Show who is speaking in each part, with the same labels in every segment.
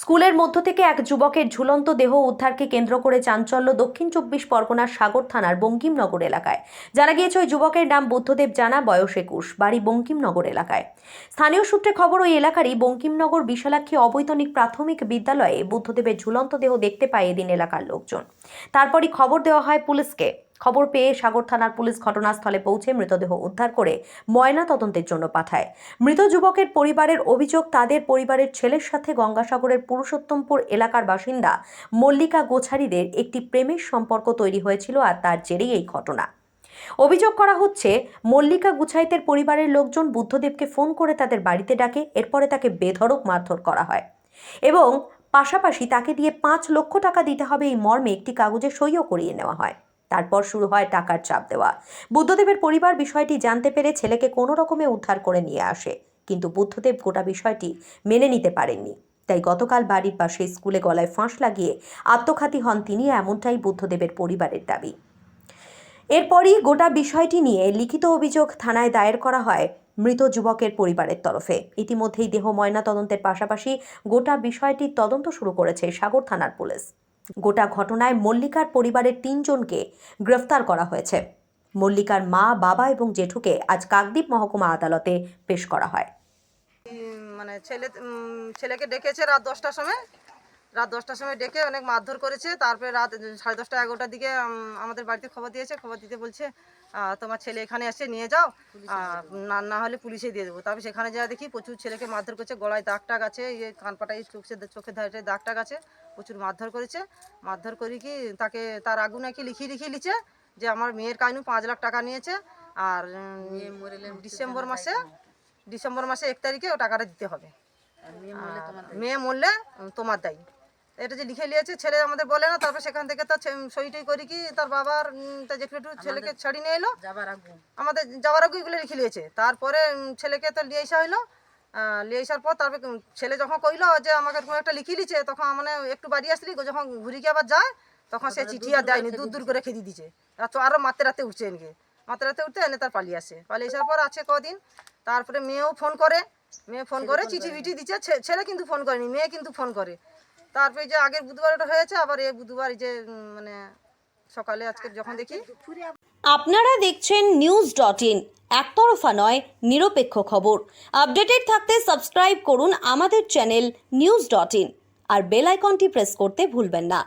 Speaker 1: স্কুলের মধ্য থেকে এক যুবকের ঝুলন্ত দেহ উদ্ধারকে কেন্দ্র করে চাঞ্চল্য দক্ষিণ চব্বিশ পরগনার সাগর থানার বঙ্কিমনগর এলাকায়। জানা গিয়েছে, ওই যুবকের নাম বুদ্ধদেব জানা, বয়স একুশ, বাড়ি বঙ্কিমনগর এলাকায়। স্থানীয় সূত্রে খবর, ওই এলাকারই বঙ্কিমনগর বিশালাক্ষী অবৈতনিক প্রাথমিক বিদ্যালয়ে বুদ্ধদেবের ঝুলন্ত দেহ দেখতে পায় এদিন এলাকার লোকজন। তারপরই খবর দেওয়া হয় পুলিশকে। খবর পেয়ে সাগর থানার পুলিশ ঘটনাস্থলে পৌঁছে মৃতদেহ উদ্ধার করে ময়না তদন্তের জন্য পাঠায়। মৃত যুবকের পরিবারের অভিযোগ, তাদের পরিবারের ছেলের সাথে গঙ্গাসাগরের পুরুষোত্তমপুর এলাকার বাসিন্দা মল্লিকা গোছারিদের একটি প্রেমের সম্পর্ক তৈরি হয়েছিল আর তার জেরেই এই ঘটনা। অভিযোগ করা হচ্ছে, মল্লিকা গুছাইতের পরিবারের লোকজন বুদ্ধদেবকে ফোন করে তাদের বাড়িতে ডাকে, এরপরে তাকে বেধড়ক মারধর করা হয় এবং পাশাপাশি তাকে দিয়ে পাঁচ লক্ষ টাকা দিতে হবে এই মর্মে একটি কাগজে সইও করিয়ে নেওয়া হয়। তারপর শুরু হয় টাকার চাপ দেওয়া। বুদ্ধদেবের পরিবার বিষয়টি জানতে পেরে ছেলেকে কোনো রকমে উদ্ধার করে নিয়ে আসে। কিন্তু বুদ্ধদেব গোটা বিষয়টি মেনে নিতে পারেননি। তাই গতকাল বাড়ির পাশে স্কুলে গলায় ফাঁস লাগিয়ে আত্মঘাতী হন তিনি এমনটাই বুদ্ধদেবের পরিবারের দাবি। এরপরই গোটা বিষয়টি নিয়ে লিখিত অভিযোগ থানায় দায়ের করা হয় মৃত যুবকের পরিবারের তরফে। ইতিমধ্যেই দেহ ময়না তদন্তের পাশাপাশি গোটা বিষয়টির তদন্ত শুরু করেছে সাগর থানার পুলিশ। গোটা ঘটনায় মল্লিকার পরিবারের তিনজনকে গ্রেফতার করা হয়েছে। মল্লিকার মা, বাবা এবং জেঠুকে আজ কাকদ্বীপ মহকুমা আদালতে পেশ করা হয়।
Speaker 2: মানে ছেলে ছেলেকে ডেকেছে রাত দশটার সময়। রাত দশটার সময় ডেকে অনেক মারধর করেছে। তারপরে রাত সাড়ে দশটা এগারোটার দিকে আমাদের বাড়িতে খবর দিয়েছে। খবর দিতে বলছে তোমার ছেলে এখানে এসে নিয়ে যাও আর না না হলে পুলিশে দিয়ে দেবো। তারপরে সেখানে যা দেখি প্রচুর ছেলেকে মারধর করেছে গলায় দাগ টাগ আছে ইয়ে কানপাটায় চোখে চোখের ধারে দাগ টাগ আছে প্রচুর মারধর করেছে। মারধর করে কি তাকে তার আগু নাকি লিখিয়ে লিখিয়ে লিখছে যে আমার মেয়ের কাইনু পাঁচ লাখ টাকা নিয়েছে আর ডিসেম্বর মাসে ডিসেম্বর মাসে এক তারিখে ও টাকাটা দিতে হবে। মেয়ে মরলে তোমার দায়ী। এটা যে লিখে নিয়েছে ছেলে আমাদের বলে না তারপর সেখান থেকে তার সইটই করি কি তার বাবার জেঠু একটু ছেলেকে ছাড়িয়ে নিয়ে এলো। আমাদের যাওয়ার আগে এগুলো লিখে নিয়েছে। তারপরে ছেলেকে তো লিয়ে আসা হইল। লিয়ে আসার পর তারপরে ছেলে যখন কইলো যে আমাকে কোনো একটা লিখে লিছে তখন মানে একটু বাড়ি আসলি যখন ঘুরে গিয়ে আবার যায় তখন সে চিঠি আর দেয়নি দূর দূর করে খেদি দিছে আরও মাতে রাতে উঠছে এনকে। মাতে রাতে উঠতে এনে তার পালিয়ে আসে। পালিয়ে আসার পর আছে কদিন তারপরে মেয়েও ফোন করে মেয়ে ফোন করে চিঠি বিঠি দিচ্ছে। ছেলে কিন্তু ফোন করেনি মেয়ে কিন্তু ফোন করে। তারপরে যে আগের বুধবার ওটা হয়েছে আবার এই বুধবার এই যে মানে সকালে আজকে যখন দেখি।
Speaker 1: আপনারা দেখছেন নিউজ ডট ইন একতরফা নয় নিরপেক্ষ খবর। আপডেটেড থাকতে সাবস্ক্রাইব করুন আমাদের চ্যানেল নিউজ ডট ইন আর বেল আইকনটি প্রেস করতে ভুলবেন না।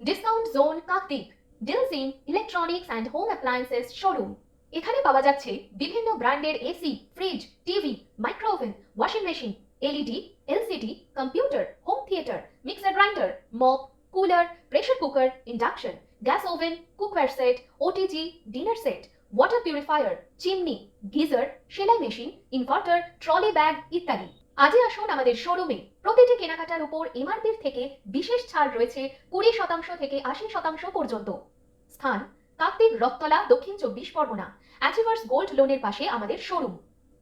Speaker 3: Discount zone Kartik ডিলসিন electronics and home appliances showroom এখানে পাওয়া যাচ্ছে বিভিন্ন ব্র্যান্ডের AC fridge TV micro oven washing machine LED LCD computer home theatre mixer grinder mop cooler pressure cooker induction gas oven cookware set OTG dinner set water purifier chimney geyser সেলাই machine inverter trolley bag ইত্যাদি। আজই আসুন আমাদের শোরুমে প্রতিটি কেনাকাটার উপর এমআরপির থেকে বিশেষ ছাড় রয়েছে কুড়ি শতাংশ থেকে আশি শতাংশ পর্যন্ত। স্থান, কাকদ্বীপ রথতলা, দক্ষিণ চব্বিশ পরগনা। অ্যাচিভার্স গোল্ড লোনের পাশে আমাদের showroom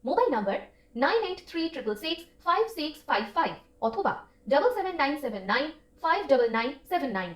Speaker 3: mobile number nine eight three triple six five six five five অথবা double seven nine seven nine five double nine seven nine